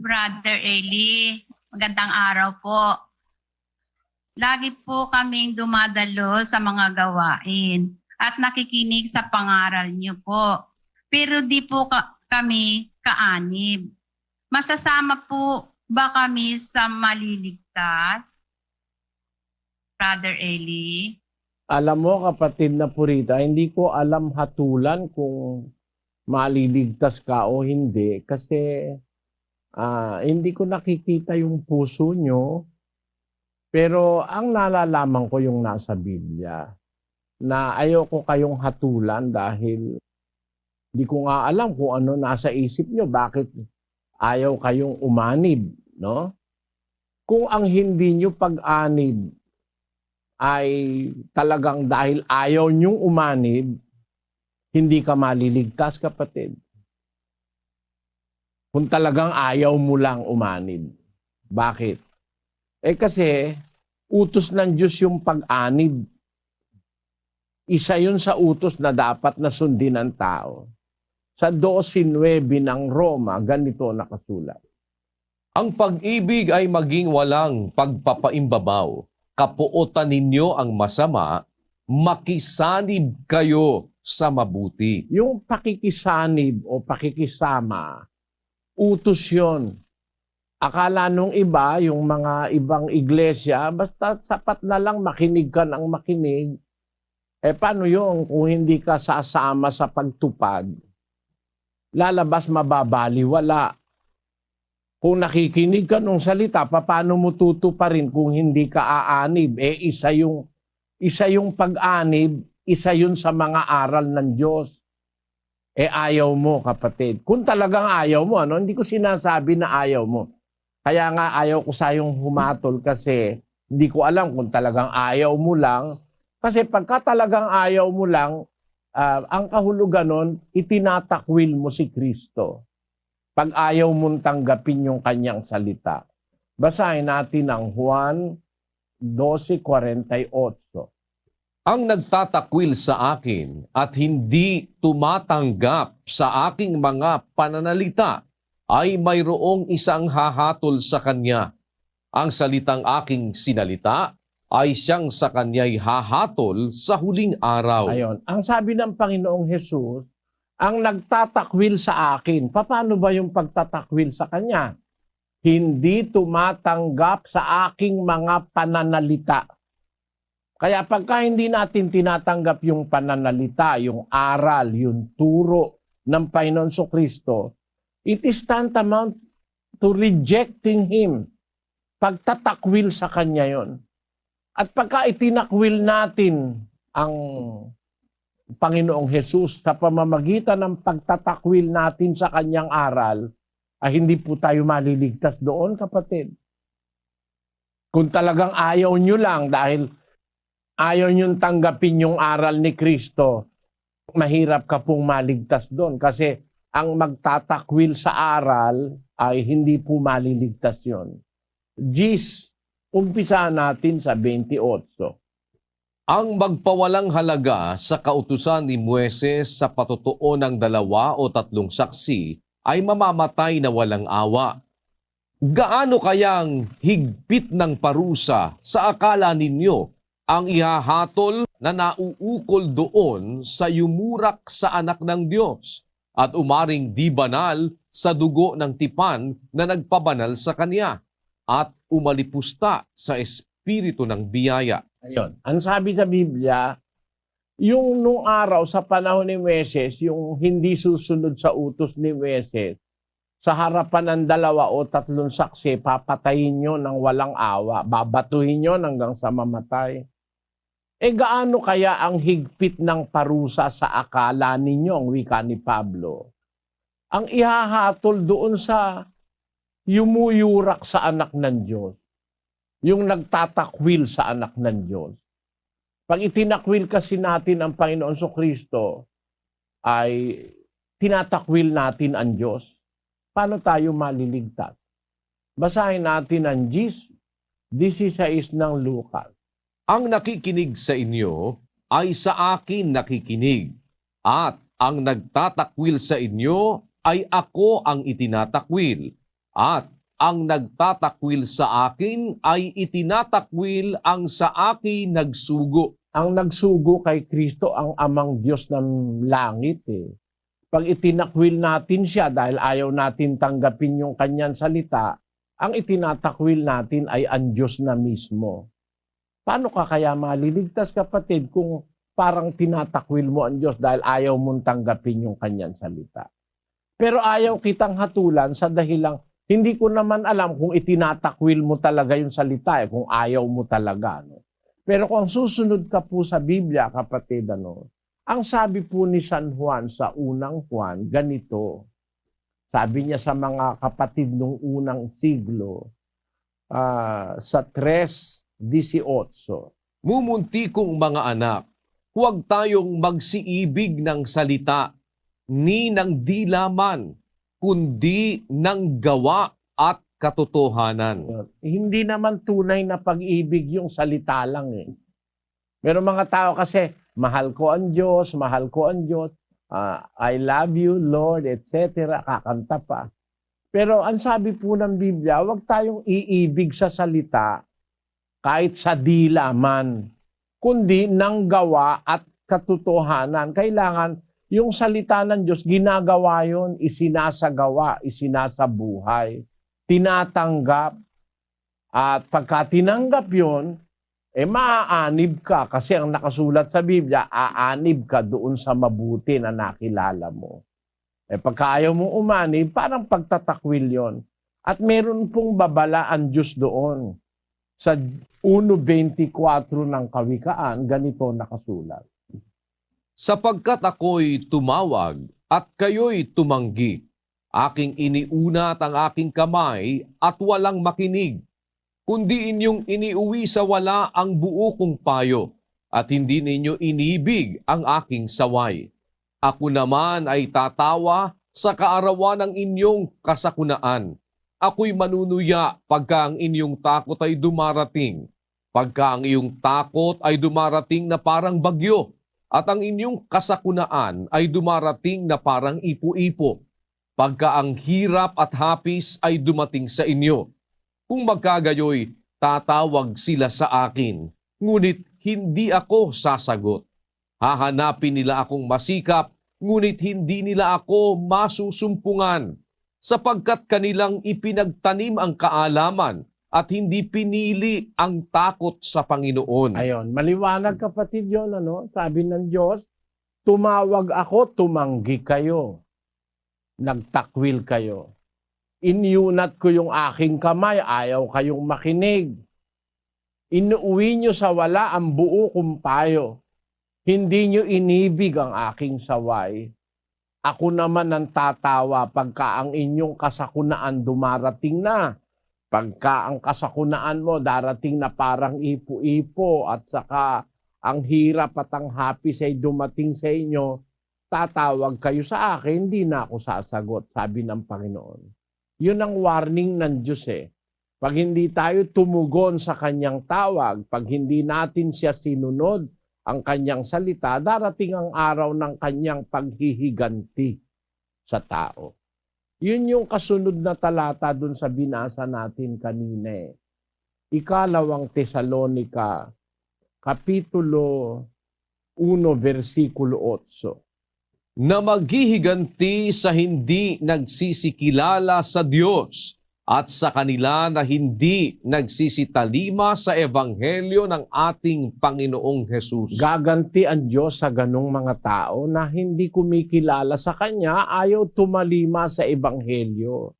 Brother Eli. Magandang araw po. Lagi po kaming dumadalo sa mga gawain at nakikinig sa pangaral niyo po. Pero di po ka- kami kaanib. Masasama po ba kami sa maliligtas? Brother Eli? Alam mo kapatid na Purita, hindi ko alam hatulan kung maliligtas ka o hindi kasi ah, hindi ko nakikita yung puso nyo. Pero ang nalalaman ko yung nasa Biblia na ayoko kayong hatulan dahil hindi ko nga alam kung ano nasa isip nyo, bakit ayaw kayong umanib, no? Kung ang hindi nyo pag-anib ay talagang dahil ayaw niyong umanib, hindi ka maliligtas, kapatid. Kung talagang ayaw mo lang umanib. Bakit? Eh kasi, utos ng Diyos yung pag-anib. Isa yun sa utos na dapat na sundin ng tao. Sa 12.9 ng Roma, ganito nakasulat. Ang pag-ibig ay maging walang pagpapaimbabaw. Kapuotan ninyo ang masama, makisanib kayo sa mabuti. Yung pakikisanib o pakikisama, utos yun. Akala nung iba, yung mga ibang iglesia, basta sapat na lang makinig ka ng makinig. Eh paano yun kung hindi ka sasama sa pagtupad? Lalabas mababali, wala. Kung nakikinig ka nung salita, paano mo tutuparin kung hindi ka aanib? Eh isa yung, isa yung pag-anib, isa yun sa mga aral ng Diyos. Eh ayaw mo, kapatid. Kung talagang ayaw mo, ano? hindi ko sinasabi na ayaw mo. Kaya nga ayaw ko sayong humatol kasi hindi ko alam kung talagang ayaw mo lang. Kasi pagka talagang ayaw mo lang, ah, ang kahulugan nun, itinatakwil mo si Kristo. Pag ayaw mong tanggapin yung kanyang salita. Basahin natin ang Juan 12.48. Ang nagtatakwil sa akin at hindi tumatanggap sa aking mga pananalita ay mayroong isang hahatol sa kanya. Ang salitang aking sinalita ay siyang sa kanya'y hahatol sa huling araw. Ayon. Ang sabi ng Panginoong Jesus, ang nagtatakwil sa akin. Paano ba yung pagtatakwil sa Kanya? Hindi tumatanggap sa aking mga pananalita. Kaya pagka hindi natin tinatanggap yung pananalita, yung aral, yung turo ng Panginoon so Kristo, it is tantamount to rejecting Him. Pagtatakwil sa Kanya yon. At pagka itinakwil natin ang Panginoong Jesus sa pamamagitan ng pagtatakwil natin sa kanyang aral, ay hindi po tayo maliligtas doon, kapatid. Kung talagang ayaw nyo lang dahil ayaw nyo tanggapin yung aral ni Kristo, mahirap ka pong maligtas doon kasi ang magtatakwil sa aral ay hindi po maliligtas yon. Gis, umpisa natin sa 28. Ang magpawalang halaga sa kautusan ni Mueses sa patutuo ng dalawa o tatlong saksi ay mamamatay na walang awa. Gaano kayang higpit ng parusa sa akala ninyo ang ihahatol na nauukol doon sa yumurak sa anak ng Diyos at umaring di banal sa dugo ng tipan na nagpabanal sa kanya at umalipusta sa espiritu ng biyaya. Ayun. Ang sabi sa Biblia, yung nung araw sa panahon ni Meses, yung hindi susunod sa utos ni Meses, sa harapan ng dalawa o tatlong saksi, papatayin nyo ng walang awa, babatuhin nyo hanggang sa mamatay. E gaano kaya ang higpit ng parusa sa akala ninyo, ang wika ni Pablo? Ang ihahatol doon sa yumuyurak sa anak ng Diyos yung nagtatakwil sa anak ng Diyos. Pag itinakwil kasi natin ang Panginoon so Kristo, ay tinatakwil natin ang Diyos. Paano tayo maliligtas? Basahin natin ang Gis, 16 ng Lucas. Ang nakikinig sa inyo ay sa akin nakikinig, at ang nagtatakwil sa inyo ay ako ang itinatakwil. At ang nagtatakwil sa akin ay itinatakwil ang sa akin nagsugo. Ang nagsugo kay Kristo ang amang Diyos ng langit eh. Pag itinakwil natin siya dahil ayaw natin tanggapin yung kanyang salita, ang itinatakwil natin ay ang Diyos na mismo. Paano ka kaya maliligtas kapatid kung parang tinatakwil mo ang Diyos dahil ayaw mong tanggapin yung kanyang salita? Pero ayaw kitang hatulan sa dahilang hindi ko naman alam kung itinatakwil mo talaga yung salita eh, kung ayaw mo talaga. No? Pero kung susunod ka po sa Biblia, kapatid, ano, ang sabi po ni San Juan sa unang Juan, ganito. Sabi niya sa mga kapatid nung unang siglo, uh, sa tres 18. Mumuntikong mga anak, huwag tayong magsiibig ng salita, ni ng dilaman, kundi ng gawa at katotohanan. Hindi naman tunay na pag-ibig yung salita lang eh. Meron mga tao kasi, mahal ko ang Diyos, mahal ko ang Diyos, uh, I love you, Lord, etc. Kakanta pa. Pero ang sabi po ng Biblia, huwag tayong iibig sa salita, kahit sa dila man, kundi ng gawa at katotohanan. Kailangan yung salita ng Diyos, ginagawa yon, isinasagawa, isinasabuhay tinatanggap. At pagka tinanggap yon, eh maaanib ka kasi ang nakasulat sa Biblia, aanib ka doon sa mabuti na nakilala mo. Eh pagka ayaw mo umanib, parang pagtatakwil yon. At meron pong babala ang Diyos doon. Sa 1.24 ng Kawikaan, ganito nakasulat. Sapagkat ako'y tumawag at kayo'y tumanggi, aking iniunat ang aking kamay at walang makinig, kundi inyong iniuwi sa wala ang buo kong payo at hindi ninyo inibig ang aking saway. Ako naman ay tatawa sa kaarawan ng inyong kasakunaan. Ako'y manunuya pagka ang inyong takot ay dumarating. Pagka ang iyong takot ay dumarating na parang bagyo at ang inyong kasakunaan ay dumarating na parang ipo-ipo pagka ang hirap at hapis ay dumating sa inyo. Kung magkagayoy, tatawag sila sa akin, ngunit hindi ako sasagot. Hahanapin nila akong masikap, ngunit hindi nila ako masusumpungan, sapagkat kanilang ipinagtanim ang kaalaman at hindi pinili ang takot sa Panginoon. Ayon, maliwanag kapatid yon ano? Sabi ng Diyos, tumawag ako, tumanggi kayo. Nagtakwil kayo. Inyunat ko yung aking kamay, ayaw kayong makinig. Inuwi nyo sa wala ang buo kong payo. Hindi nyo inibig ang aking saway. Ako naman ang tatawa pagka ang inyong kasakunaan dumarating na. Pagka ang kasakunaan mo darating na parang ipo-ipo at saka ang hirap at ang hapis ay dumating sa inyo, tatawag kayo sa akin, hindi na ako sasagot, sabi ng Panginoon. Yun ang warning ng Diyos eh. Pag hindi tayo tumugon sa kanyang tawag, pag hindi natin siya sinunod ang kanyang salita, darating ang araw ng kanyang paghihiganti sa tao. Yun yung kasunod na talata dun sa binasa natin kanina eh. Ikalawang Tesalonika, Kapitulo 1, versikulo 8 na maghihiganti sa hindi nagsisikilala sa Diyos at sa kanila na hindi nagsisitalima sa ebanghelyo ng ating Panginoong Hesus. Gaganti ang Diyos sa ganong mga tao na hindi kumikilala sa Kanya, ayaw tumalima sa Ebanghelyo.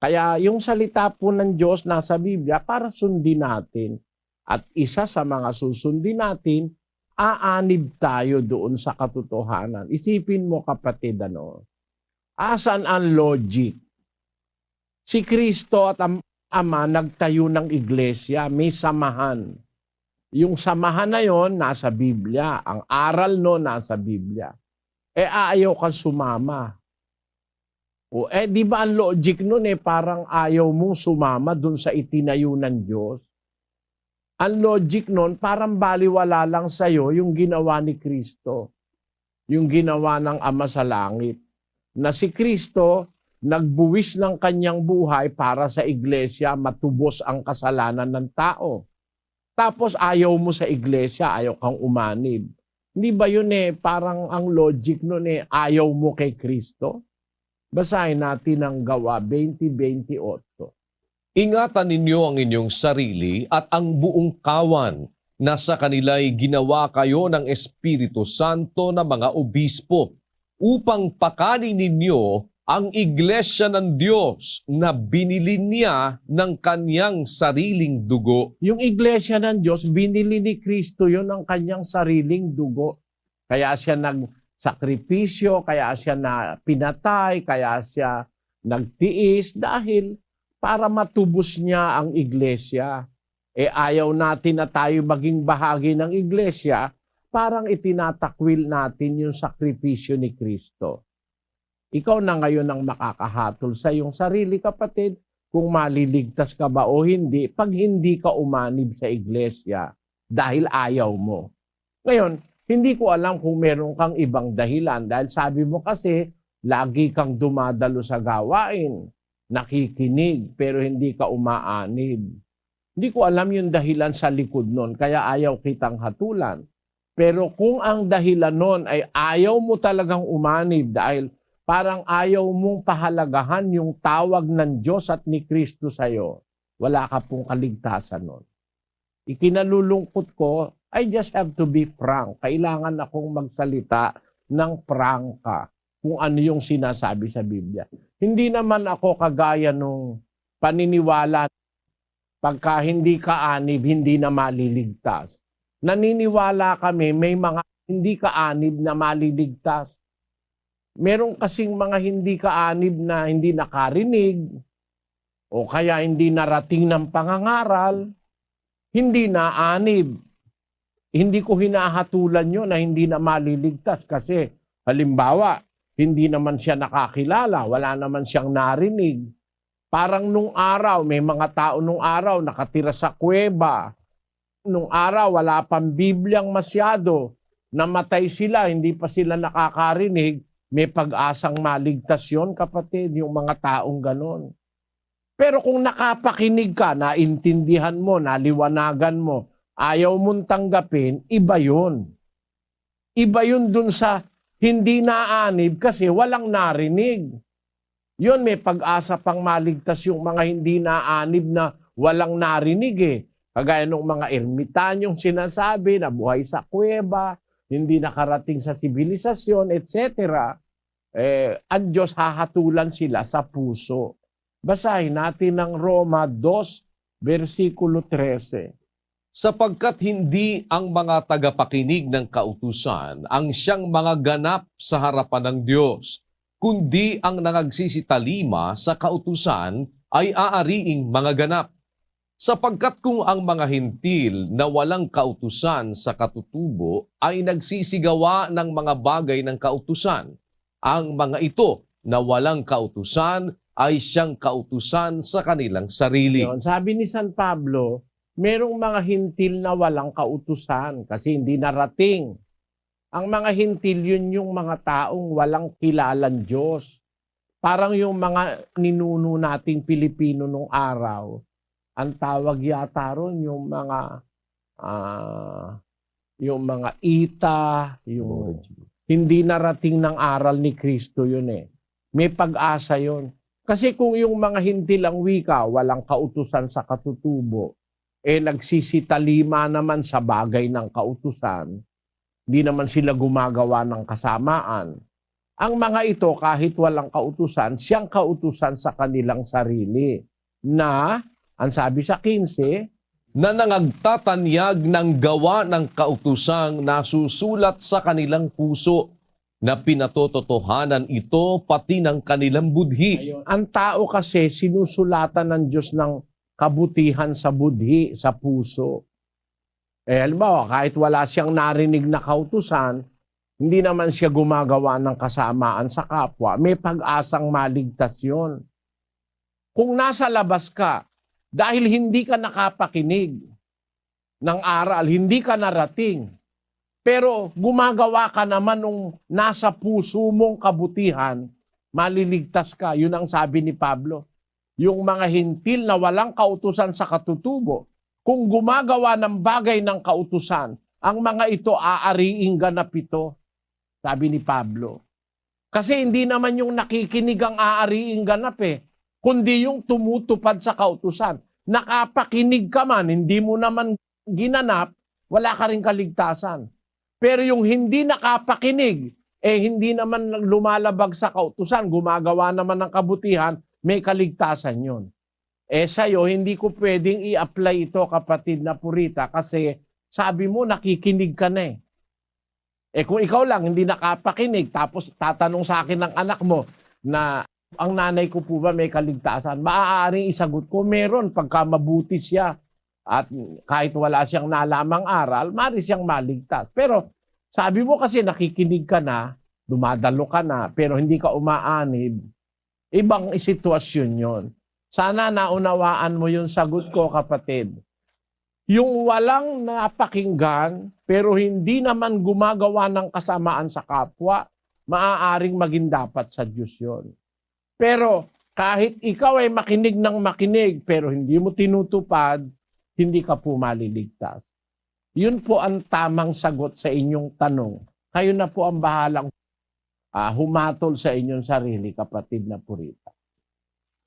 Kaya yung salita po ng Diyos nasa Biblia para sundin natin. At isa sa mga susundin natin, aanib tayo doon sa katotohanan. Isipin mo kapatid, ano, asan ang logic? Si Kristo at ang Ama nagtayo ng iglesia, may samahan. Yung samahan na yon nasa Biblia. Ang aral no nasa Biblia. Eh ayaw kang sumama. O eh di ba ang logic nun eh parang ayaw mong sumama dun sa itinayo ng Diyos? Ang logic nun parang baliwala lang sa'yo yung ginawa ni Kristo. Yung ginawa ng Ama sa langit. Na si Kristo nagbuwis ng kanyang buhay para sa iglesia matubos ang kasalanan ng tao. Tapos ayaw mo sa iglesia, ayaw kang umanib. Hindi ba yun eh, parang ang logic nun eh, ayaw mo kay Kristo? Basahin natin ang gawa 20-28. Ingatan ninyo ang inyong sarili at ang buong kawan na sa kanila'y ginawa kayo ng Espiritu Santo na mga obispo upang pakanin ninyo ang iglesia ng Diyos na binili niya ng kanyang sariling dugo. Yung iglesia ng Diyos, binili ni Kristo yon ang kanyang sariling dugo. Kaya siya nagsakripisyo, kaya siya na pinatay, kaya siya nagtiis dahil para matubos niya ang iglesia. E ayaw natin na tayo maging bahagi ng iglesia, parang itinatakwil natin yung sakripisyo ni Kristo. Ikaw na ngayon ang makakahatol sa iyong sarili kapatid kung maliligtas ka ba o hindi pag hindi ka umanib sa iglesia dahil ayaw mo. Ngayon, hindi ko alam kung meron kang ibang dahilan dahil sabi mo kasi lagi kang dumadalo sa gawain, nakikinig pero hindi ka umaanib. Hindi ko alam yung dahilan sa likod nun kaya ayaw kitang hatulan. Pero kung ang dahilan nun ay ayaw mo talagang umanib dahil parang ayaw mong pahalagahan yung tawag ng Diyos at ni Kristo sa'yo, wala ka pong kaligtasan nun. Ikinalulungkot ko, I just have to be frank. Kailangan akong magsalita ng prangka kung ano yung sinasabi sa Biblia. Hindi naman ako kagaya nung paniniwala pagka hindi ka anib, hindi na maliligtas. Naniniwala kami may mga hindi ka anib na maliligtas. Meron kasing mga hindi kaanib na hindi nakarinig o kaya hindi narating ng pangangaral, hindi na anib. Hindi ko hinahatulan yun na hindi na maliligtas kasi halimbawa, hindi naman siya nakakilala, wala naman siyang narinig. Parang nung araw, may mga tao nung araw nakatira sa kuweba. Nung araw, wala pang Bibliang masyado. Namatay sila, hindi pa sila nakakarinig may pag-asang maligtas yun, kapatid, yung mga taong ganon. Pero kung nakapakinig ka, naintindihan mo, naliwanagan mo, ayaw mong tanggapin, iba yun. Iba yun dun sa hindi naanib kasi walang narinig. Yun, may pag-asa pang maligtas yung mga hindi naanib na walang narinig eh. Kagaya ng mga ermitanyong sinasabi na buhay sa kuweba, hindi nakarating sa sibilisasyon, etc., eh, ang Diyos hahatulan sila sa puso. Basahin natin ng Roma 2, versikulo 13. sapagkat hindi ang mga tagapakinig ng kautusan ang siyang mga ganap sa harapan ng Diyos, kundi ang nangagsisitalima sa kautusan ay aariing mga ganap. Sapagkat kung ang mga hintil na walang kautusan sa katutubo ay nagsisigawa ng mga bagay ng kautusan, ang mga ito na walang kautusan ay siyang kautusan sa kanilang sarili. Yun, sabi ni San Pablo, merong mga hintil na walang kautusan kasi hindi narating. Ang mga hintil yun yung mga taong walang kilalan Diyos. Parang yung mga ninuno nating Pilipino nung araw, ang tawag yata ron yung mga ah, yung mga ita, yung hindi narating ng aral ni Kristo yun eh. May pag-asa yun. Kasi kung yung mga hintil ang wika, walang kautusan sa katutubo, eh nagsisitalima naman sa bagay ng kautusan, di naman sila gumagawa ng kasamaan. Ang mga ito, kahit walang kautusan, siyang kautusan sa kanilang sarili. Na, ang sabi sa 15, na nangagtatanyag ng gawa ng kautusang nasusulat sa kanilang puso na pinatototohanan ito pati ng kanilang budhi. Ang tao kasi sinusulatan ng Diyos ng kabutihan sa budhi, sa puso. Eh, halimbawa, kahit wala siyang narinig na kautusan, hindi naman siya gumagawa ng kasamaan sa kapwa, may pag-asang maligtas yun. Kung nasa labas ka, dahil hindi ka nakapakinig ng aral, hindi ka narating, pero gumagawa ka naman nung nasa puso mong kabutihan, maliligtas ka. Yun ang sabi ni Pablo. Yung mga hintil na walang kautusan sa katutubo, kung gumagawa ng bagay ng kautusan, ang mga ito aariing ganap ito. Sabi ni Pablo. Kasi hindi naman yung nakikinig ang aariing ganap eh, kundi yung tumutupad sa kautusan. Nakapakinig ka man, hindi mo naman ginanap, wala ka rin kaligtasan. Pero yung hindi nakapakinig, eh hindi naman lumalabag sa kautusan, gumagawa naman ng kabutihan, may kaligtasan yun. Eh sa'yo, hindi ko pwedeng i-apply ito kapatid na purita kasi sabi mo nakikinig ka na eh. Eh kung ikaw lang hindi nakapakinig tapos tatanong sa akin ng anak mo na ang nanay ko po ba may kaligtasan, maaaring isagot ko meron pagka mabuti siya at kahit wala siyang nalamang aral, mari siyang maligtas. Pero sabi mo kasi nakikinig ka na, dumadalo ka na, pero hindi ka umaanib, ibang sitwasyon yon. Sana naunawaan mo yung sagot ko, kapatid. Yung walang napakinggan, pero hindi naman gumagawa ng kasamaan sa kapwa, maaaring maging dapat sa Diyos yon. Pero kahit ikaw ay makinig ng makinig, pero hindi mo tinutupad, hindi ka po maliligtas. Yun po ang tamang sagot sa inyong tanong. Kayo na po ang bahalang ah, humatol sa inyong sarili, kapatid na purita.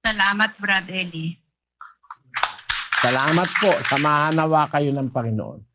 Salamat, Brad Eli. Salamat po. Samahan nawa kayo ng Panginoon.